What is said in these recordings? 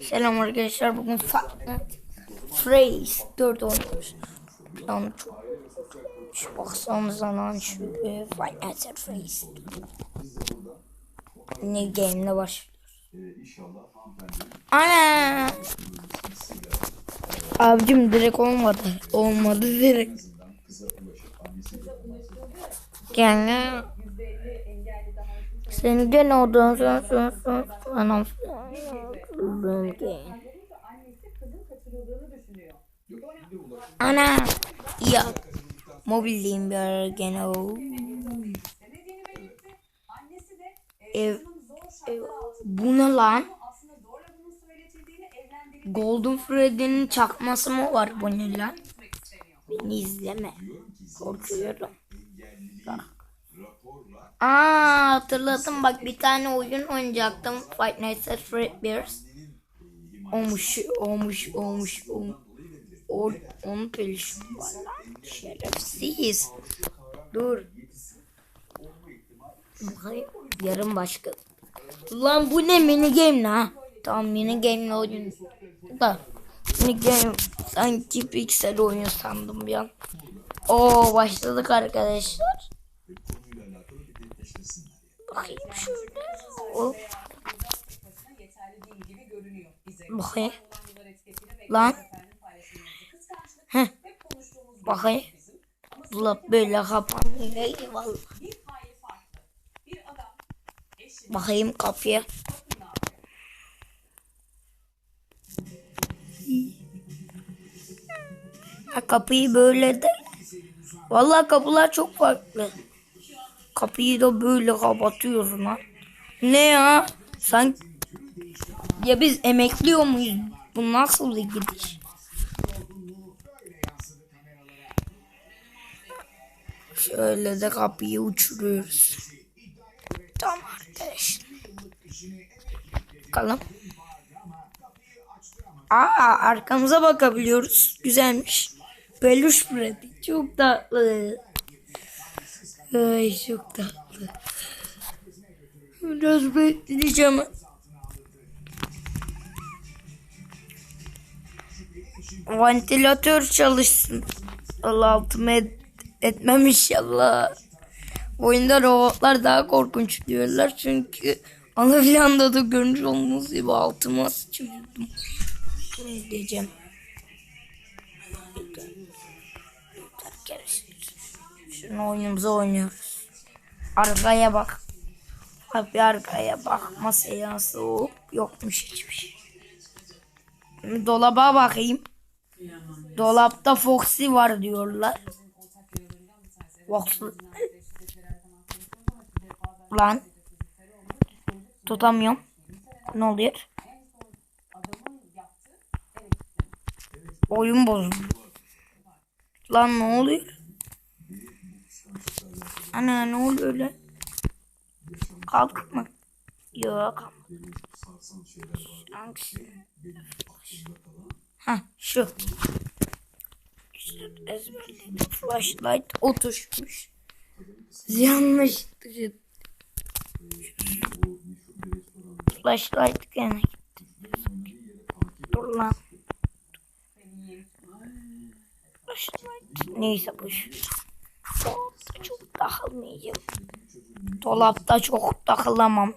Selam arkadaşlar bugün Fortnite Phrase 4 oynuyoruz. Lan çok şu baksanıza lan şu Fortnite Phrase New game'le başlıyoruz. Ana! Abicim direkt olmadı. Olmadı direkt. Yani seni gene odan son son son anam Ana ya mobildeyim bir ara gene o. Ev, ev bu ne lan? Golden Freddy'nin çakması mı var bu ne lan? Beni izleme. Korkuyorum. Aa hatırladım bak bir tane oyun oynayacaktım. Fight Nights at Fredbear's. Olmuş, olmuş, olmuş, olmuş. O, onun pelişi var lan. Şerefsiz. Dur. Hayır, yarın başka. Lan bu ne mini game la? Tamam mini game oyun. Da. Mini game sanki piksel oyun sandım bir an. Oo başladık arkadaşlar. Bakayım şöyle. Hop. Bakayım. Lan. Heh. Bakayım. Dolap böyle kapanıyor. Eyvallah. Bakayım kapıya. Kapıyı böyle de. Vallahi kapılar çok farklı. Kapıyı da böyle kapatıyoruz lan. Ne ya? Sen ya biz emekliyor muyuz? Bu nasıl bir gidiş? Şöyle de kapıyı uçuruyoruz. Tamam arkadaşlar. Bakalım. Aa arkamıza bakabiliyoruz. Güzelmiş. Peluş Freddy. Çok tatlı. Ay çok tatlı. Biraz bekleyeceğim. Ventilatör çalışsın. Allah altıma et, etmem inşallah. Oyunda robotlar daha korkunç diyorlar çünkü ana planda da görmüş olduğunuz gibi altıma sıçıyordum. Ne diyeceğim? Şunu oyunumuza oynuyoruz. Arkaya bak. Bak bir arkaya bakma seansı hop yokmuş hiçbir şey. Dolaba bakayım. Dolapta Foxy var diyorlar. Foxy. Lan. Tutamıyorum. Ne oluyor? Oyun bozuldu. Lan ne oluyor? Ana ne oluyor lan? Kalk mı? Yok. Hangisi? Ha şu. Ezberledim. Flashlight o tuşmuş. Yanlış tuşu. Flashlight gene gitti. Dur lan. Flashlight. Neyse boş. Takılmayacağım. Dolapta çok takılamam.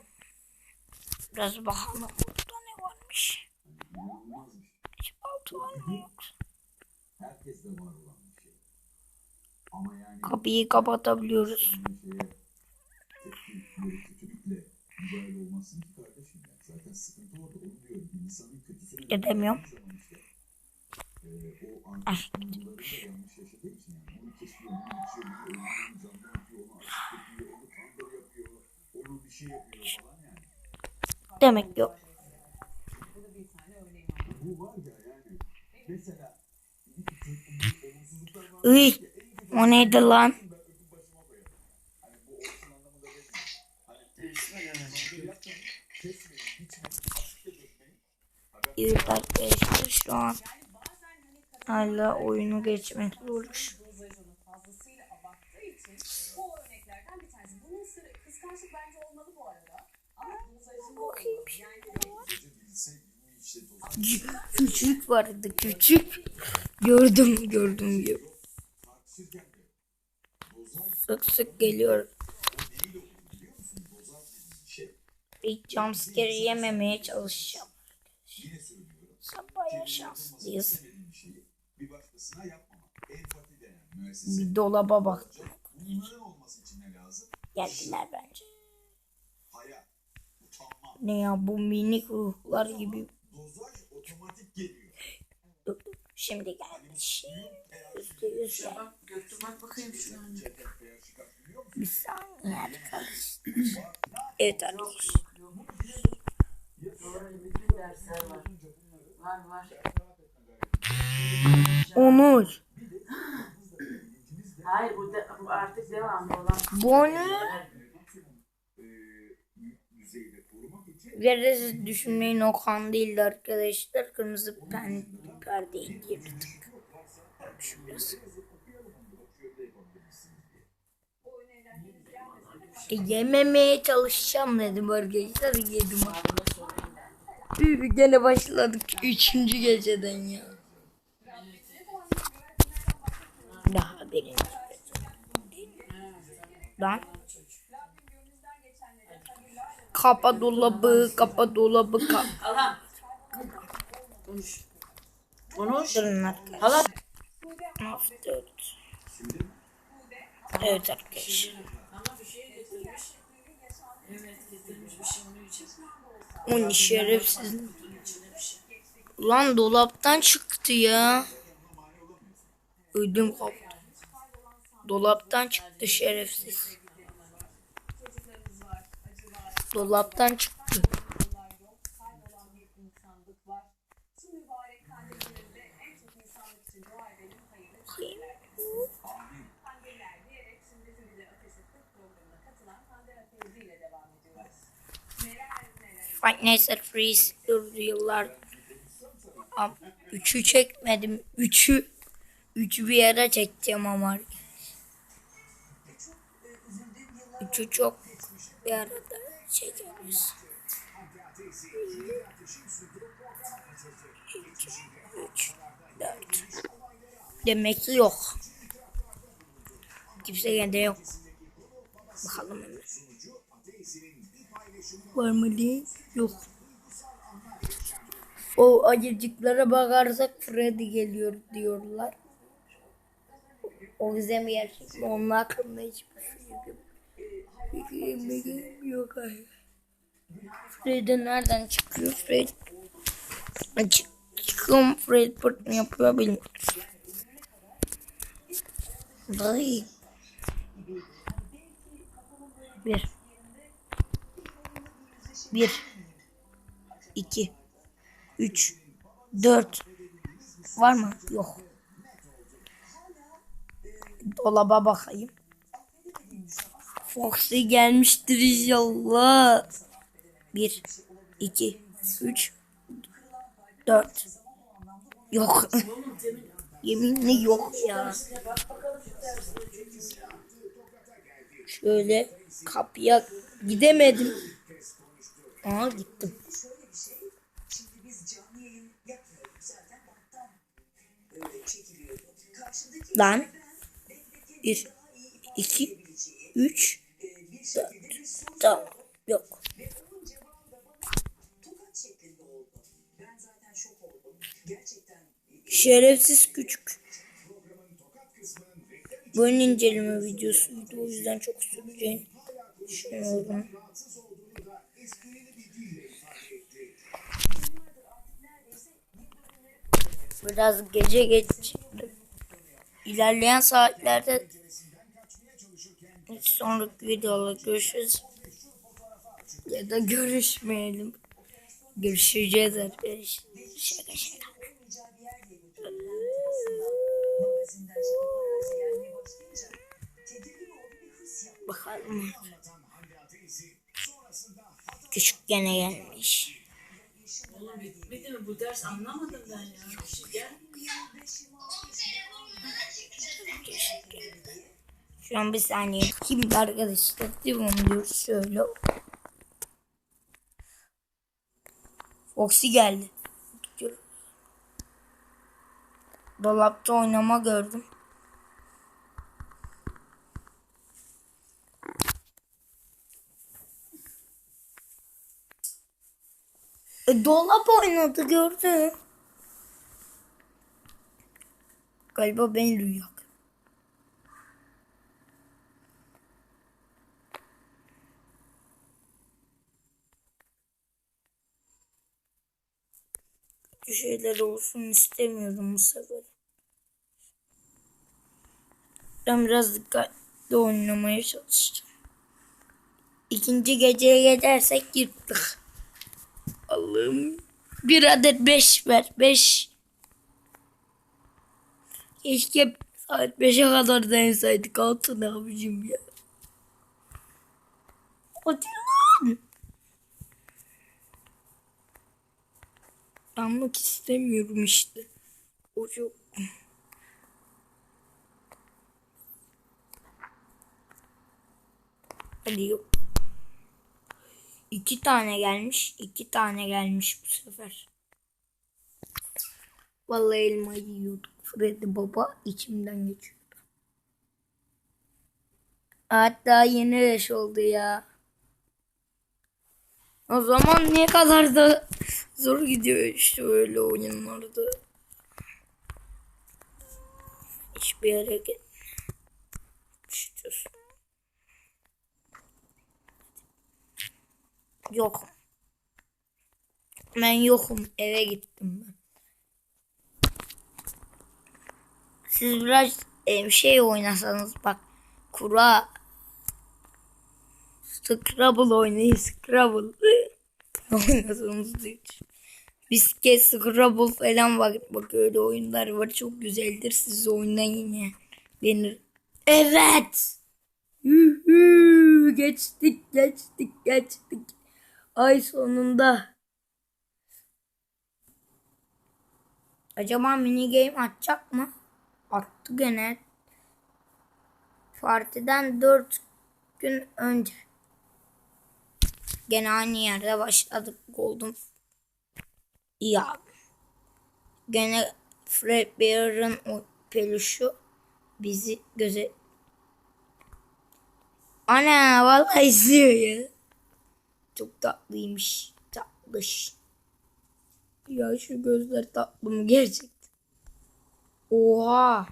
Biraz bakalım burada ne varmış. Altı var mı yoksa? Kapıyı kapatabiliyoruz. Edemiyorum. Ah, gitmiş. Demek yok. Iy, o neydi lan? Evet arkadaşlar şu an hala oyunu geçmekle uğraşıyor. fazlasıyla abarttığı için bu örneklerden bir tanesi. Bunun sırrı kıskançlık bence Yani Küçük vardı küçük. Gördüm gördüm. Sık sık geliyor. İlk jumpscare yememeye çalışacağım. Sabah şanslıyız. bir dolaba bak. Bunların olması için ne lazım? Geldiler bence. Ne ya bu minik ruhlar gibi. dozaj otomatik geliyor. Dur, dur. Şimdi. Üstü yüz gel. Bak bakayım anne. Bir saniye arkadaşlar. Evet arkadaşlar. Var. Var var. Onur. Hayır bu, de, bu artık devamlı olan. Bu ne? İçin Gerisi düşünmeyin Okan değildi arkadaşlar. Kırmızı pen perdeyi girdik. E, yememeye çalışacağım dedim arkadaşlar. Yedim. Üh, Gene başladık. Üçüncü geceden ya. Daha birinci gece. Kapa dolabı, kapa dolabı, kapa. Alan. Konuş. Konuş. Durun arkadaşlar. Hala. Hafta Evet arkadaşlar. Ama bir şey getirmiş. Evet getirmiş bir şey onun için. Onun şerefsiz. Ulan dolaptan çıktı ya. Ödüm koptu. Dolaptan çıktı şerefsiz. Dolaptan çıktı. Fight Nights at Freeze yıllar. Üçü çekmedim. Üçü üçü bir yere çekeceğim ama. Üçü çok bir arada çekeriz. İki, üç, dört. Demek ki yok. Kimse de yok. Bakalım hemen. Var mı değil? Yok. O acıcıklara bakarsak Freddy geliyor diyorlar. O bize mi gerçek mi? Onun hakkında hiçbir şey yok. Fikrim yok. Freddy nereden çıkıyor? Fred Çık çıkıyorum Fred pırt mı yapıyor bilmiyorum. Vay. Bir. Bir. iki, Üç. Dört. Var mı? Yok. Dolaba bakayım. Foxy gelmiştir inşallah. Bir. iki, Üç. Dört. Yok. Yeminle yok ya. Şöyle kapıya gidemedim. Aa gittim. Lan. Bir, iki, üç, dört. Tamam. Yok. Şerefsiz küçük. Bunun inceleme videosuydu. O yüzden çok süreceğini düşünüyorum. Biraz gece geç. İlerleyen saatlerde sonraki videoda görüşürüz. Ya da görüşmeyelim. Görüşeceğiz arkadaşlar. Şaka şaka. Bakalım. Küçük gene gelmiş. Oğlum bitmedi bu ders anlamadım ben ya. Bir şey gel. Şu an bir saniye. Kimdi arkadaşlar? Devam diyoruz şöyle. Foxy geldi. Dolapta oynama gördüm. E, dolap oynadı gördüm. Galiba ben rüya. Kötü şeyler olsun istemiyorum bu sefer. Ben biraz dikkatli oynamaya çalışacağım. İkinci geceye gidersek yırttık. Allah'ım. Bir adet beş ver. Beş. Keşke saat beşe kadar dayansaydık. Altı ne abicim ya. Hadi lan. Anlık istemiyorum işte. O çok... Hadi yok. İki tane gelmiş. iki tane gelmiş bu sefer. Vallahi elmayı yiyorduk. Freddy baba içimden geçiyordu. Hatta yeni leş oldu ya. O zaman ne kadar da zor gidiyor işte öyle oyunlarda. Hiçbir yere git. İstiyorsun. Yok. Ben yokum. Eve gittim ben. Siz biraz e, şey oynasanız bak. Kura. Scrabble oynayın. Scrabble. oynasanız hiç. Bisket, Scrabble falan bak. Bak öyle oyunlar var. Çok güzeldir. Siz oynayın ya. Beni... Evet. Yuhu, geçtik geçtik geçtik. Ay sonunda. Acaba mini game atacak mı? Attı gene. Partiden 4 gün önce. Gene aynı yerde başladık Golden. Abi. Gene Fred Bear'ın o peluşu bizi göze... Ana vallahi izliyor ya. Çok tatlıymış. Tatlış. Ya şu gözler tatlı mı gerçekten? Oha.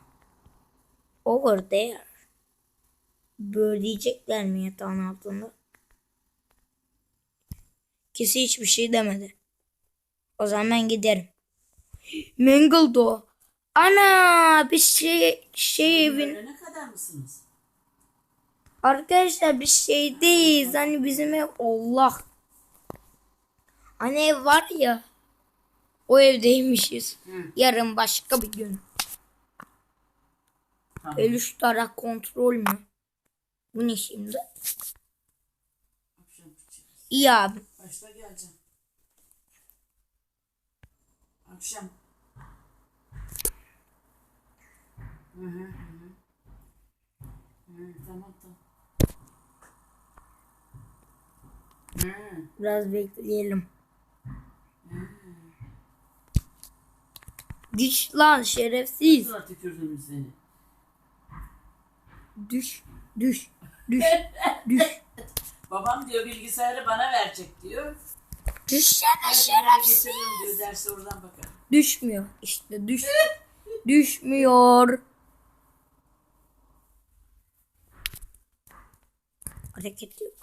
Over there. Böyle diyecekler mi yatağın altında? Kesi hiçbir şey demedi. O zaman ben giderim. Mangled o. Ana bir şey şey evin Öğlene kadar mısınız? Arkadaşlar biz şeydeyiz. Hani bizim ev Allah. Hani ev var ya. O evdeymişiz. Hı. Yarın başka bir gün. Tamam. Peluş tarak kontrol mü? Bu ne şimdi? İyi abi. Başta geleceğim. Akşam. Hı hı hı. Hı, tamam tamam. Hı, Biraz bekleyelim. Düş lan şerefsiz. Nasıl tükürdüm seni? Düş. Düş. Düş. Düş. Babam diyor bilgisayarı bana verecek diyor. Düşsene şerefsiz. Düşmüyor. İşte düş. Düşmüyor. Hareket yok.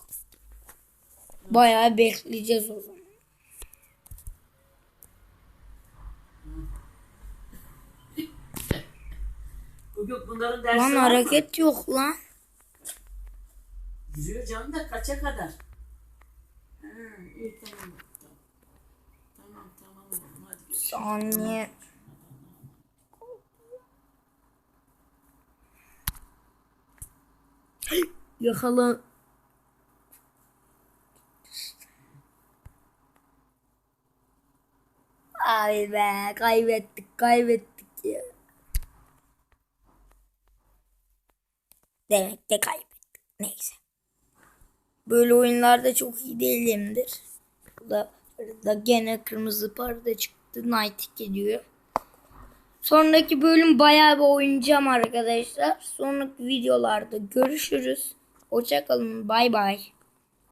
Bayağı bekleyeceğiz o zaman. Bunların dersi Lan var mı? hareket yok lan. Yürüyor canım da kaça kadar? Ha, iyi. Tamam tamam oğlum hadi görüşürüz. Saniye. Yakala. Ay be kaybettik kaybettik ya. Demek de kaybettik. Neyse. Böyle oyunlarda çok iyi değilimdir. Bu da, da gene kırmızı parda çıktı. Night ediyor. Sonraki bölüm bayağı bir oynayacağım arkadaşlar. Sonraki videolarda görüşürüz. Hoşçakalın. Bay bay.